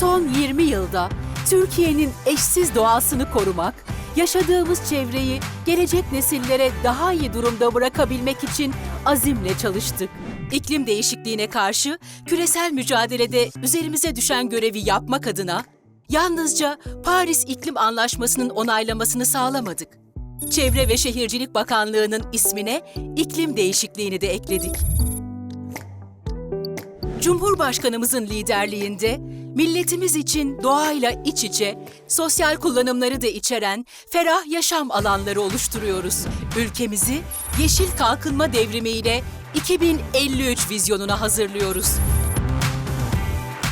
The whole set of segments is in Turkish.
Son 20 yılda Türkiye'nin eşsiz doğasını korumak, yaşadığımız çevreyi gelecek nesillere daha iyi durumda bırakabilmek için azimle çalıştık. İklim değişikliğine karşı küresel mücadelede üzerimize düşen görevi yapmak adına yalnızca Paris İklim Anlaşması'nın onaylamasını sağlamadık. Çevre ve Şehircilik Bakanlığı'nın ismine iklim değişikliğini de ekledik. Cumhurbaşkanımızın liderliğinde milletimiz için doğayla iç içe, sosyal kullanımları da içeren ferah yaşam alanları oluşturuyoruz. Ülkemizi yeşil kalkınma devrimiyle 2053 vizyonuna hazırlıyoruz.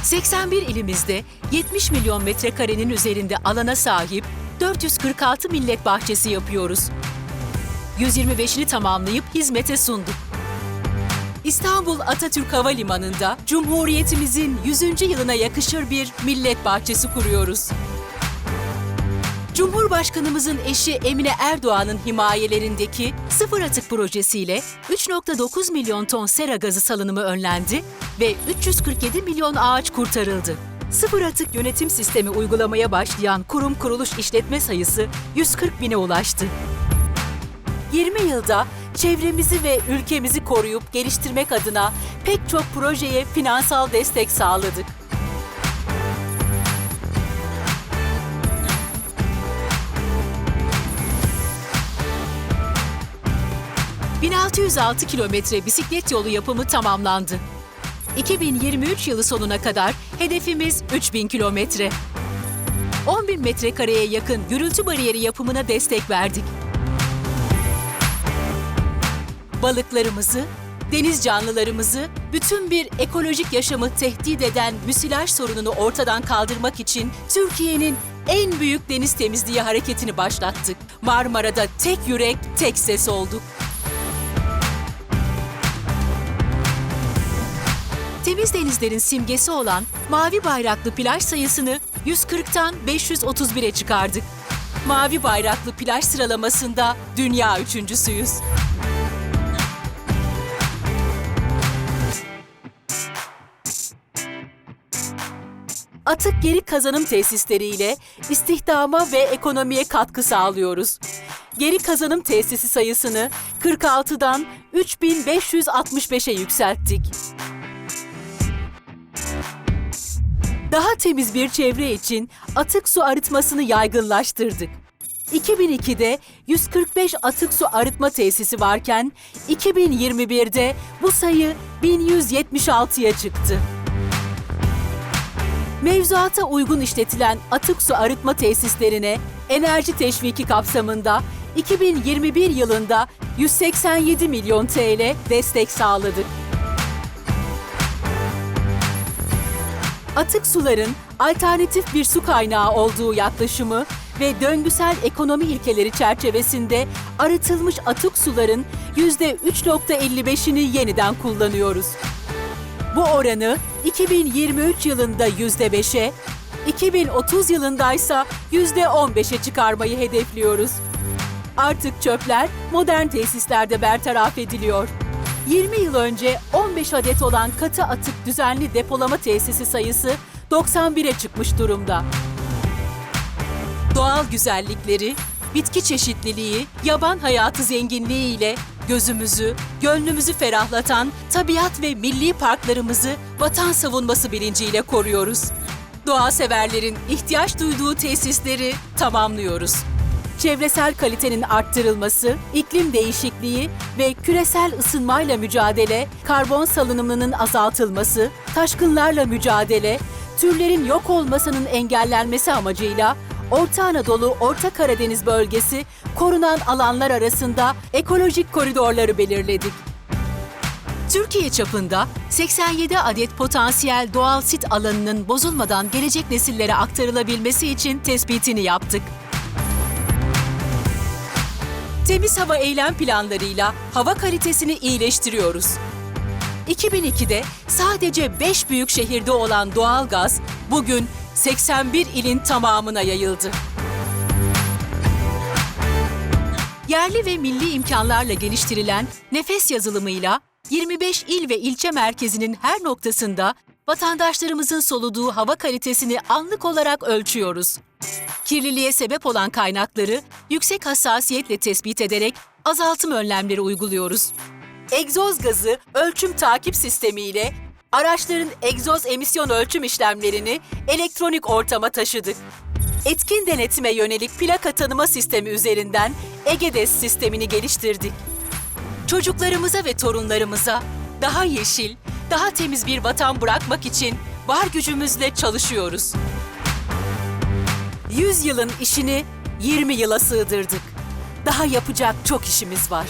81 ilimizde 70 milyon metrekarenin üzerinde alana sahip 446 millet bahçesi yapıyoruz. 125'ini tamamlayıp hizmete sunduk. İstanbul Atatürk Havalimanı'nda Cumhuriyetimizin 100. yılına yakışır bir millet bahçesi kuruyoruz. Cumhurbaşkanımızın eşi Emine Erdoğan'ın himayelerindeki sıfır atık projesiyle 3.9 milyon ton sera gazı salınımı önlendi ve 347 milyon ağaç kurtarıldı. Sıfır atık yönetim sistemi uygulamaya başlayan kurum kuruluş işletme sayısı 140 bine ulaştı. 20 yılda çevremizi ve ülkemizi koruyup geliştirmek adına pek çok projeye finansal destek sağladık. ...1606 kilometre bisiklet yolu yapımı tamamlandı. 2023 yılı sonuna kadar hedefimiz 3000 kilometre. 10 bin metrekareye yakın gürültü bariyeri yapımına destek verdik. Balıklarımızı, deniz canlılarımızı, bütün bir ekolojik yaşamı tehdit eden müsilaj sorununu ortadan kaldırmak için Türkiye'nin en büyük deniz temizliği hareketini başlattık. Marmara'da tek yürek, tek ses olduk. Temiz denizlerin simgesi olan mavi bayraklı plaj sayısını 140'tan 531'e çıkardık. Mavi bayraklı plaj sıralamasında dünya üçüncüsüyüz. Atık geri kazanım tesisleriyle istihdama ve ekonomiye katkı sağlıyoruz. Geri kazanım tesisi sayısını 46'dan 3565'e yükselttik. Daha temiz bir çevre için atık su arıtmasını yaygınlaştırdık. 2002'de 145 atık su arıtma tesisi varken 2021'de bu sayı 1176'ya çıktı. Mevzuata uygun işletilen atık su arıtma tesislerine enerji teşviki kapsamında 2021 yılında 187 milyon TL destek sağladık. Atık suların alternatif bir su kaynağı olduğu yaklaşımı ve döngüsel ekonomi ilkeleri çerçevesinde arıtılmış atık suların %3.55'ini yeniden kullanıyoruz. Bu oranı 2023 yılında %5'e, 2030 yılındaysa %15'e çıkarmayı hedefliyoruz. Artık çöpler modern tesislerde bertaraf ediliyor. 20 yıl önce 15 adet olan katı atık düzenli depolama tesisi sayısı 91'e çıkmış durumda. Doğal güzellikleri, bitki çeşitliliği, yaban hayatı zenginliği ile gözümüzü, gönlümüzü ferahlatan tabiat ve milli parklarımızı vatan savunması bilinciyle koruyoruz. Doğa severlerin ihtiyaç duyduğu tesisleri tamamlıyoruz. Çevresel kalitenin arttırılması, iklim değişikliği ve küresel ısınmayla mücadele, karbon salınımının azaltılması, taşkınlarla mücadele, türlerin yok olmasının engellenmesi amacıyla Orta Anadolu, Orta Karadeniz bölgesi korunan alanlar arasında ekolojik koridorları belirledik. Türkiye çapında 87 adet potansiyel doğal sit alanının bozulmadan gelecek nesillere aktarılabilmesi için tespitini yaptık. Temiz hava eylem planlarıyla hava kalitesini iyileştiriyoruz. 2002'de sadece 5 büyük şehirde olan doğal gaz bugün 81 ilin tamamına yayıldı. Yerli ve milli imkanlarla geliştirilen nefes yazılımıyla 25 il ve ilçe merkezinin her noktasında vatandaşlarımızın soluduğu hava kalitesini anlık olarak ölçüyoruz. Kirliliğe sebep olan kaynakları yüksek hassasiyetle tespit ederek azaltım önlemleri uyguluyoruz. Egzoz gazı ölçüm takip sistemiyle araçların egzoz emisyon ölçüm işlemlerini elektronik ortama taşıdık. Etkin denetime yönelik plaka tanıma sistemi üzerinden EGEDES sistemini geliştirdik. Çocuklarımıza ve torunlarımıza daha yeşil, daha temiz bir vatan bırakmak için var gücümüzle çalışıyoruz. 100 yılın işini 20 yıla sığdırdık. Daha yapacak çok işimiz var.